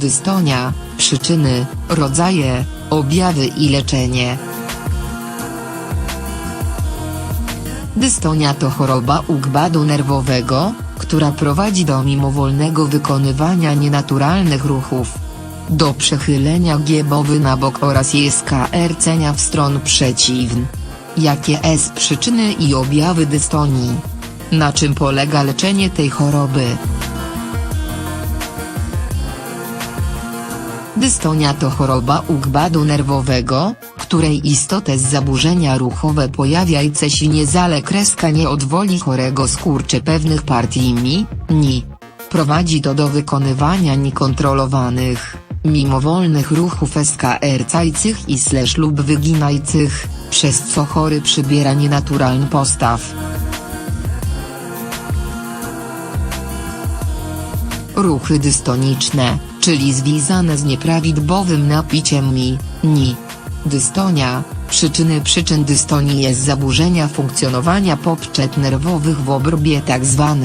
Dystonia, przyczyny, rodzaje, objawy i leczenie. Dystonia to choroba układu nerwowego, która prowadzi do mimowolnego wykonywania nienaturalnych ruchów. Do przechylenia giebowy na bok oraz skrcenia w stron przeciwny. Jakie jest przyczyny i objawy dystonii? Na czym polega leczenie tej choroby? Dystonia to choroba układu nerwowego, której istotę z zaburzenia ruchowe pojawiające się niezale kreska nie odwoli chorego skurcze pewnych partii mi, ni. Prowadzi to do wykonywania niekontrolowanych, mimowolnych ruchów skrcajcych i slash lub wyginajcych, przez co chory przybiera nienaturalny postaw. Ruchy dystoniczne, czyli związane z nieprawidłowym napiciem mi, ni. Dystonia, przyczyny przyczyn dystonii jest zaburzenia funkcjonowania popczet nerwowych w obrobie tzw.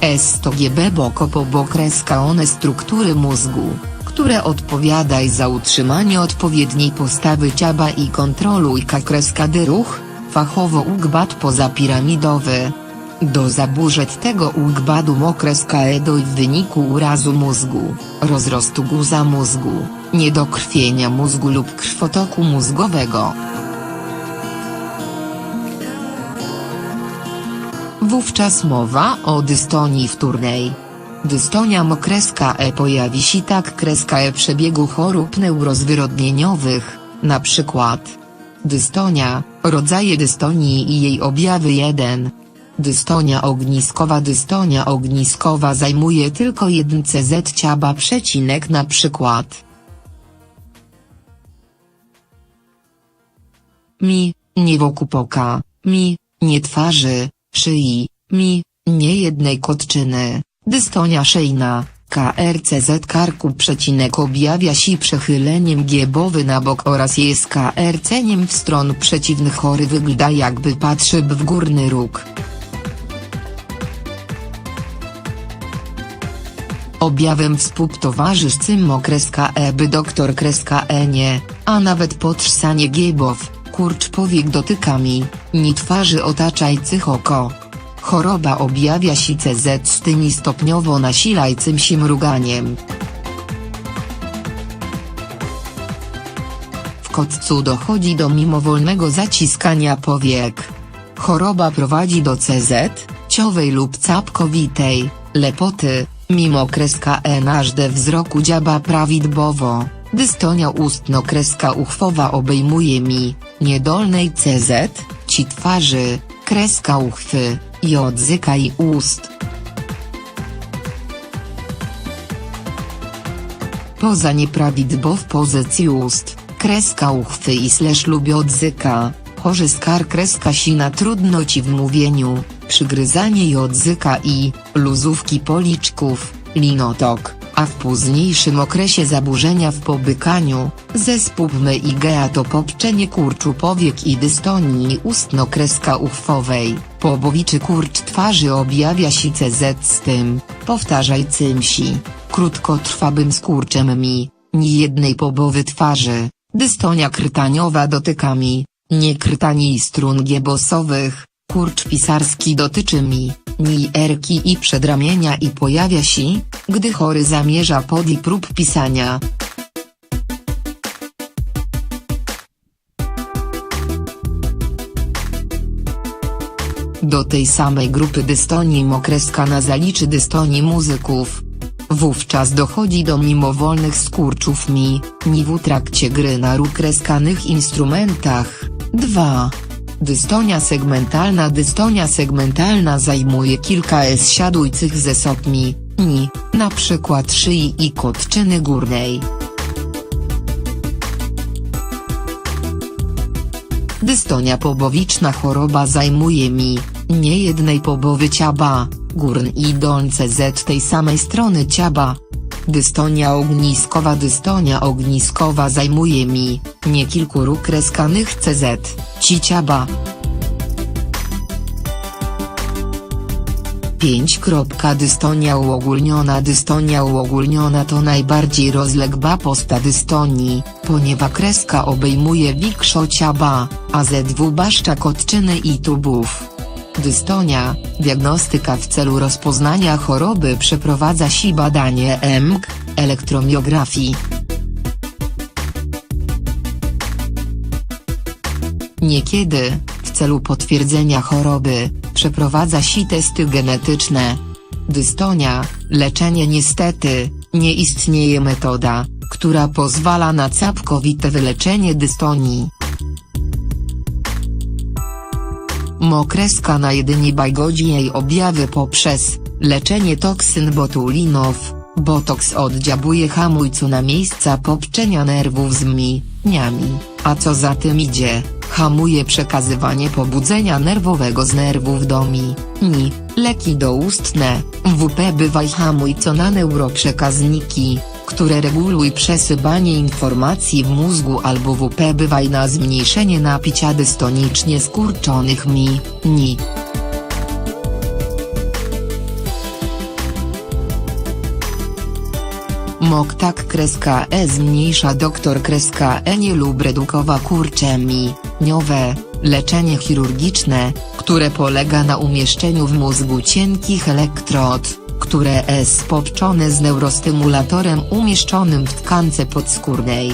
S100GB boko po bokreska one struktury mózgu, które odpowiadaj za utrzymanie odpowiedniej postawy ciała i kontroluj kakreskady ruch, fachowo układ pozapiramidowy. Do zaburzeń tego układu mokreska dojść w wyniku urazu mózgu, rozrostu guza mózgu, niedokrwienia mózgu lub krwotoku mózgowego. Wówczas mowa o dystonii wtórnej. Dystonia mokreska E pojawi się tak kreska E przebiegu chorób neurozwyrodnieniowych, na przykład dystonia, rodzaje dystonii i jej objawy 1. Dystonia ogniskowa Dystonia ogniskowa zajmuje tylko 1 CZ ciaba przecinek na przykład. Mi, nie wokół poka, mi, nie twarzy, szyi, mi, nie jednej kotczyny, dystonia szyjna, KRCZ karku przecinek objawia się przechyleniem giebowy na bok oraz jest KRCeniem w stron przeciwnych chory wygląda jakby patrzy w górny róg. Objawem współtowarzyszcym okreska E by doktor kreska E nie, a nawet potrzsanie giebow, kurcz powiek dotykami, ni twarzy otaczajcych oko. Choroba objawia się CZ z tymi stopniowo nasilajcym się mruganiem. W kotcu dochodzi do mimowolnego zaciskania powiek. Choroba prowadzi do CZ, ciowej lub capkowitej, lepoty, mimo kreska E nażde wzroku dziaba prawidłowo, dystonia ustno kreska uchwowa obejmuje mi, niedolnej CZ, ci twarzy, kreska uchwy, i odzyka i ust. Poza nieprawidłow pozycji ust, kreska uchwy i slash lubi odzyka, chorzy skar kreska sina trudności w mówieniu, przygryzanie i odzyka i, luzówki policzków, linotok, a w późniejszym okresie zaburzenia w pobykaniu, zespół MIGA to popczenie kurczu powiek i dystonii ustno-kreska uchwowej, pobowiczy kurcz twarzy objawia się CZ z tym, powtarzajcym si, krótkotrwałym skurczem mi, ni jednej pobowy twarzy, dystonia krytaniowa dotykami, nie krytani strun giebosowych, kurcz pisarski dotyczy mi, ni erki i przedramienia i pojawia się, gdy chory zamierza podjąć prób pisania. Do tej samej grupy dystonii mokreska zaliczy dystonii muzyków. Wówczas dochodzi do mimowolnych skurczów mi, ni w trakcie gry na rukreskanych instrumentach. 2. Dystonia segmentalna Dystonia segmentalna zajmuje kilka S siadujcych ze sopmi, ni, na przykład szyi i kotczyny górnej. Dystonia pobowiczna choroba zajmuje mi, nie jednej pobowy ciaba, górn i dolny z tej samej strony ciaba. Dystonia ogniskowa Dystonia ogniskowa zajmuje mi, nie kilku róg kreskanych CZ, ci ciaba. 5. Dystonia uogólniona Dystonia uogólniona to najbardziej rozległa posta dystonii, ponieważ kreska obejmuje większość aba, AZW baszcza kotczyny i tubów. Dystonia, diagnostyka w celu rozpoznania choroby przeprowadza się badanie EMG, elektromiografii. Niekiedy, w celu potwierdzenia choroby, przeprowadza się testy genetyczne. Dystonia, leczenie niestety, nie istnieje metoda, która pozwala na całkowite wyleczenie dystonii. Mokreska na jedynie bajgodzi jej objawy poprzez leczenie toksyn botulinow. Botoks oddziałuje hamulcu na miejsca popczenia nerwów z mieniami, a co za tym idzie, hamuje przekazywanie pobudzenia nerwowego z nerwów do mi, ni, leki doustne, WP bywaj hamulco na neuroprzekazniki, które reguluj przesyłanie informacji w mózgu albo WP bywaj na zmniejszenie napicia dystonicznie skurczonych mi, ni. Mok tak kreska e zmniejsza doktor kreska e nie lub redukowa kurczemi, niowe, leczenie chirurgiczne, które polega na umieszczeniu w mózgu cienkich elektrod, które jest połączone z neurostymulatorem umieszczonym w tkance podskórnej.